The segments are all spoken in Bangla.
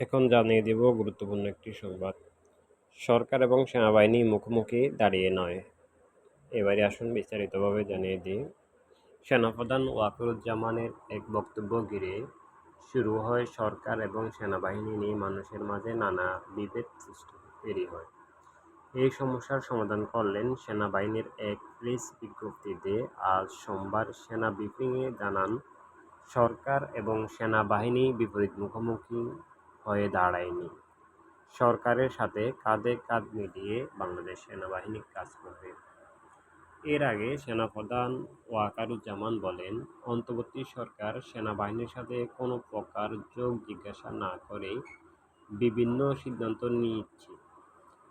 এখন জানিয়ে দেব গুরুত্বপূর্ণ একটি সংবাদ। সরকার এবং সেনাবাহিনী মুখোমুখি দাঁড়িয়ে নয়। এবারে আসুন বিস্তারিতভাবে জানিয়ে দিই। সেনাপ্রধান ওয়াকিরুজ্জামানের এক বক্তব্য ঘিরে শুরু হয় সরকার এবং সেনাবাহিনী নিয়ে মানুষের মাঝে নানা বিভেদ সৃষ্টি, তৈরি হয়। এই সমস্যার সমাধান করলেন সেনাবাহিনীর এক প্রেস বিজ্ঞপ্তিতে আজ সোমবার সেনা ব্রিফিংয়ে জানান, সরকার এবং সেনাবাহিনী বিপরীত মুখোমুখি হয়ে দাঁড়ায়নি। সরকারের সাথে কাঁধে কাঁধ মিলিয়ে বাংলাদেশ সেনাবাহিনী কাজ করবে। এর আগে সেনাপ্রধান ওয়াকারুজ্জামান বলেন, অন্তর্বর্তী সরকার সেনাবাহিনীর সাথে কোনো প্রকার যোগ জিজ্ঞাসা না করেই বিভিন্ন সিদ্ধান্ত নিচ্ছে।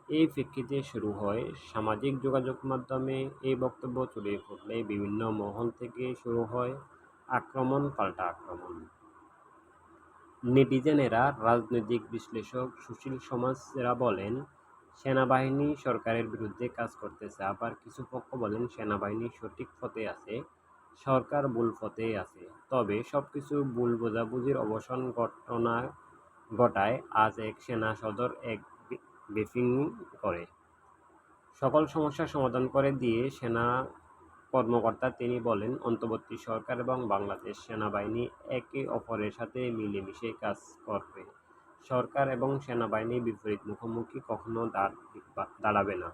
এই প্রেক্ষিতে শুরু হয় সামাজিক যোগাযোগ মাধ্যমে এই বক্তব্য ছড়িয়ে পড়লে বিভিন্ন মহল থেকে শুরু হয় আক্রমণ, পাল্টা আক্রমণ। নেটিজেনেরা রাজনৈতিক বিশ্লেষক সুশীল সমাজেরা বলেন, সেনাবাহিনী সরকারের বিরুদ্ধে কাজ করতেছে। আবার কিছু পক্ষ বলেন, সেনাবাহিনী সঠিক পথে আছে, সরকার ভুল পথে আছে। তবে সবকিছু ভুল বোঝাবুঝির অবসান ঘটনা ঘটায়। আজ এক সেনা সদর এক ব্রিফিং করে। সকল সমস্যার সমাধান করে দিয়ে সেনা কর্মকর্তা তিনি বলেন, অন্তর্বর্তী সরকার এবং বাংলাদেশ সেনাবাহিনী একে অপরের সাথে মিলেমিশে কাজ করবে। সরকার এবং সেনাবাহিনী বিপরীত মুখোমুখি কখনো দাঁড়াবে না।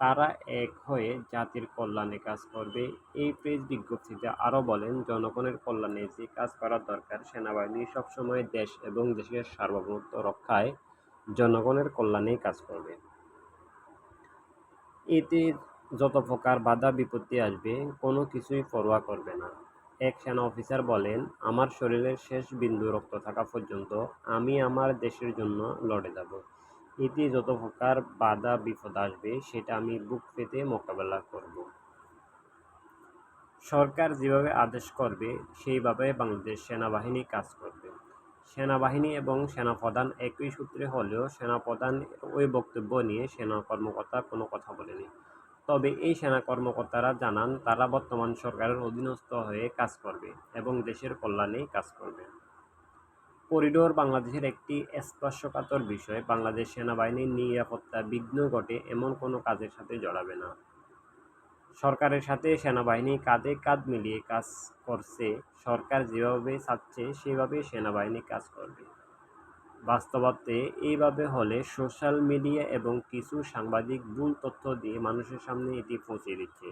তারা এক হয়ে জাতির কল্যাণে কাজ করবে। এই প্রেস বিজ্ঞপ্তিতে আরও বলেন, জনগণের কল্যাণে যে কাজ করা দরকার, সেনাবাহিনী সবসময় দেশ এবং দেশের সার্বভৌমত্ব রক্ষায় জনগণের কল্যাণেই কাজ করবে। এতে যত প্রকার বাধা বিপত্তি আসবে, কোনো কিছুই পরোয়া করবে না। এক সেনা অফিসার বলেন, আমার শরীরের শেষ বিন্দু রক্ত থাকা পর্যন্ত আমি আমার দেশের জন্য লড়ে যাব। এতে যত প্রকার বাধা বিপদ আসবে, সেটা আমি বুক পেতে মোকাবেলা করব। সরকার যেভাবে আদেশ করবে, সেইভাবে বাংলাদেশ সেনাবাহিনী কাজ করবে। সেনাবাহিনী এবং সেনাপ্রধান একই সূত্রে হলেও সেনাপ্রধান ওই বক্তব্য নিয়ে সেনা কর্মকর্তা কোনো কথা বলেনি। তবে এই সেনা কর্মকর্তারা জানান, তারা বর্তমান সরকারের অধীনস্থ হয়ে কাজ করবে এবং দেশের কল্যাণেই কাজ করবে। করিডোর বাংলাদেশের একটি স্পর্শকাতর বিষয়, বাংলাদেশ সেনাবাহিনীর নিরাপত্তা বিঘ্ন ঘটে এমন কোনো কাজের সাথে জড়াবে না। সরকারের সাথে সেনাবাহিনী কাঁধে কাঁধ মিলিয়ে কাজ করছে, সরকার যেভাবে চাচ্ছে সেভাবে সেনাবাহিনী কাজ করবে। বাস্তবতে এইভাবে হলে সোশ্যাল মিডিয়া এবং কিছু সাংবাদিক ভুল তথ্য দিয়ে মানুষের সামনে এটি পৌঁছে দিচ্ছে।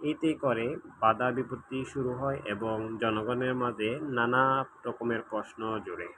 এতে করে বাধা বিপত্তি শুরু হয় এবং জনগণের মাঝে নানা রকমের প্রশ্ন জোড়ে